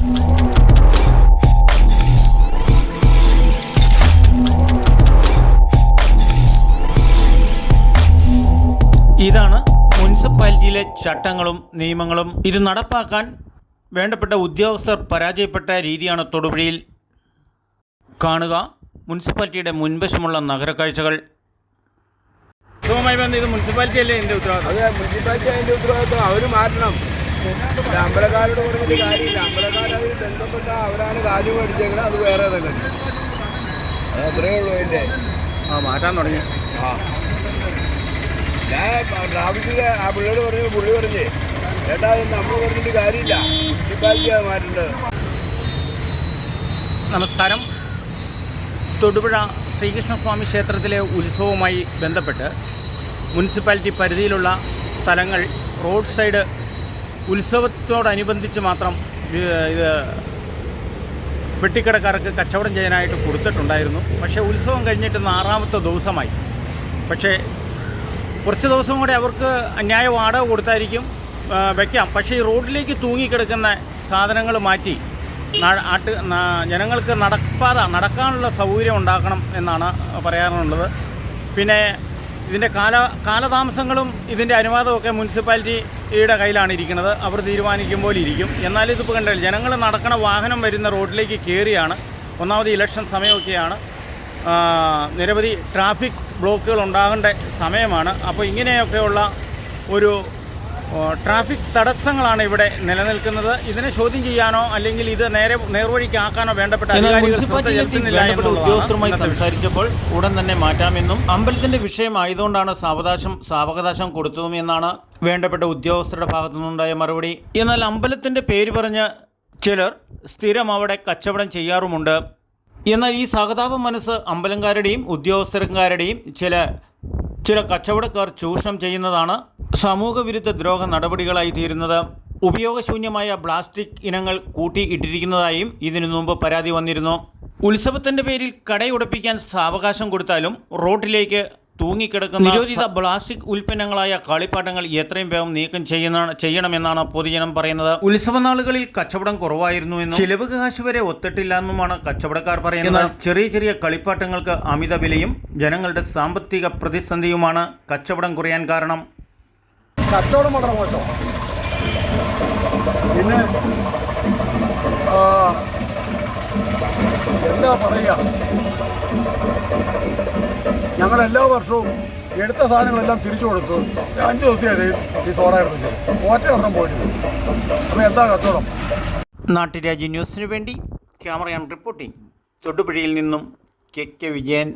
ഇതാണ് മുനിസിപ്പാലിറ്റിയിലെ ചട്ടങ്ങളും നിയമങ്ങളും. ഇത് നടപ്പാക്കാൻ വേണ്ടപ്പെട്ട ഉദ്യോഗസ്ഥർ പരാജയപ്പെട്ട രീതിയാണ് തൊടുപുഴയിൽ. കാണുക മുനിസിപ്പാലിറ്റിയുടെ മുൻവശമുള്ള നഗരക്കാഴ്ചകൾ. ഇത് മുനിസിപ്പാലിറ്റി അല്ലേ എന്റെ ഉത്തരവാദിത്വം അതെ മുനിസിപ്പാലിറ്റി അതിന്റെ ഉത്തരവാദിത്വം അവർ മാറ്റണം. അമ്പലക്കാരോട് പറഞ്ഞിട്ട് കാര്യമില്ല. അമ്പലക്കാർ അതിൽ ബന്ധപ്പെട്ട അവരാണ് കാര്യം മേടിച്ചെങ്കിൽ അത് വേറെ തന്നെ. അത് അത്രേ ഉള്ളൂ എന്റെ ആ മാറ്റാൻ തുടങ്ങി. ആ. ഞാൻ ട്രാഫിക്കിൽ ആ പിള്ളേർ പറഞ്ഞു പുള്ളി പറഞ്ഞേ ചേട്ടാ ഇത് നമ്മൾ പറഞ്ഞിട്ട് കാര്യമില്ല. മുനിസിപ്പാലിറ്റിയാണ് മാറ്റേണ്ടത്. നമസ്കാരം. തൊടുപുഴ ശ്രീകൃഷ്ണസ്വാമി ക്ഷേത്രത്തിലെ ഉത്സവവുമായി ബന്ധപ്പെട്ട് മുനിസിപ്പാലിറ്റി പരിധിയിലുള്ള സ്ഥലങ്ങൾ റോഡ് സൈഡ് ഉത്സവത്തോടനുബന്ധിച്ച് മാത്രം ഇത് പെട്ടിക്കടക്കാർക്ക് കച്ചവടം ചെയ്യാനായിട്ട് കൊടുത്തിട്ടുണ്ടായിരുന്നു. പക്ഷേ ഉത്സവം കഴിഞ്ഞിട്ട് ആറാമത്തെ ദിവസമായി. പക്ഷേ കുറച്ച് ദിവസം കൂടെ അവർക്ക് അന്യായ വാടക കൊടുത്തായിരിക്കും വയ്ക്കാം പക്ഷേ ഈ റോഡിലേക്ക് തൂങ്ങിക്കിടക്കുന്ന സാധനങ്ങൾ മാറ്റി ആട്ട് ജനങ്ങൾക്ക് നടപ്പാത നടക്കാനുള്ള സൗകര്യം ഉണ്ടാക്കണം എന്നാണ് പറയാറുള്ളത് പിന്നെ ഇതിന്റെ കാല കാലതാമസങ്ങളും ഇതിന്റെ അനുവാദമൊക്കെ മുനിസിപ്പാലിറ്റിയുടെ കയ്യിലാണ് ഇരിക്കുന്നത്. അവർ തീരുമാനിക്കുമ്പോൾ ഇരിക്കും. എന്നാലും ഇതിപ്പോൾ കണ്ടാൽ ജനങ്ങൾ നടക്കണ വാഹനം വരുന്ന റോഡിലേക്ക് കയറിയാണ് ഒന്നാമത് ഇലക്ഷൻ സമയമൊക്കെയാണ്. നിരവധി ട്രാഫിക് ബ്ലോക്കുകൾ ഉണ്ടാകേണ്ട സമയമാണ്. അപ്പോൾ ഇങ്ങനെയൊക്കെയുള്ള ഒരു ട്രാഫിക് തടസ്സങ്ങളാണ് ഇവിടെ നിലനിൽക്കുന്നത്. ഇതിനെ ചോദ്യം ചെയ്യാനോ അല്ലെങ്കിൽ ഇത് നേരെ നേർവഴിക്കാക്കാനോ വേണ്ടപ്പെട്ട ഉദ്യോഗസ്ഥരുമായി സംസാരിച്ചപ്പോൾ ഉടൻ തന്നെ മാറ്റാമെന്നും അമ്പലത്തിന്റെ വിഷയം ആയതുകൊണ്ടാണ് സാവകാശം സാവകാശം കൊടുത്തതും എന്നാണ് വേണ്ടപ്പെട്ട ഉദ്യോഗസ്ഥരുടെ ഭാഗത്തു നിന്നുണ്ടായ മറുപടി. എന്നാൽ അമ്പലത്തിന്റെ പേര് പറഞ്ഞ് ചിലർ സ്ഥിരം അവിടെ കച്ചവടം ചെയ്യാറുമുണ്ട്. എന്നാൽ ഈ സഹതാപ മനസ്സ് അമ്പലംകാരുടെയും ഉദ്യോഗസ്ഥർക്കാരുടെയും ചില ചില കച്ചവടക്കാർ ചൂഷണം ചെയ്യുന്നതാണ് സമൂഹവിരുദ്ധ ദ്രോഹ നടപടികളായി തീരുന്നത്. ഉപയോഗശൂന്യമായ പ്ലാസ്റ്റിക് ഇനങ്ങൾ കൂട്ടി ഇട്ടിരിക്കുന്നതായും ഇതിനു മുമ്പ് പരാതി വന്നിരുന്നു. ഉത്സവത്തിന്റെ പേരിൽ കടയുടപ്പിക്കാൻ സാവകാശം കൊടുത്താലും റോഡിലേക്ക് തൂങ്ങിക്കിടക്കുന്ന നിരോധിത പ്ലാസ്റ്റിക് ഉൽപ്പന്നങ്ങളായ കളിപ്പാട്ടങ്ങൾ എത്രയും വേഗം നീക്കം ചെയ്യുന്ന ചെയ്യണമെന്നാണ് പൊതുജനം പറയുന്നത്. ഉത്സവനാളുകളിൽ കച്ചവടം കുറവായിരുന്നു എന്നും ചിലവ് കാശ് വരെ ഒത്തിട്ടില്ല എന്നുമാണ് കച്ചവടക്കാർ പറയുന്നത്. ചെറിയ ചെറിയ കളിപ്പാട്ടങ്ങൾക്ക് അമിത വിലയും ജനങ്ങളുടെ സാമ്പത്തിക പ്രതിസന്ധിയുമാണ് കച്ചവടം കുറയാൻ കാരണം. കച്ചവടം വളരെ മോശം. പിന്നെ എന്താ പറയുക ഞങ്ങൾ എല്ലാ വർഷവും എടുത്ത സാധനങ്ങളെല്ലാം തിരിച്ചു കൊടുത്തു. അഞ്ച് ദിവസമായി ഈ സോഡ എടുത്തിട്ട് ഒറ്റ ഒരെണ്ണം പോയിട്ടില്ല. അപ്പോൾ എന്താ കച്ചവടം? നാട്ടുരാജ്യ ന്യൂസിനു വേണ്ടി ക്യാമറയാണ് റിപ്പോർട്ടിംഗ് തൊടുപുഴയിൽ നിന്നും കെ കെ വിജയൻ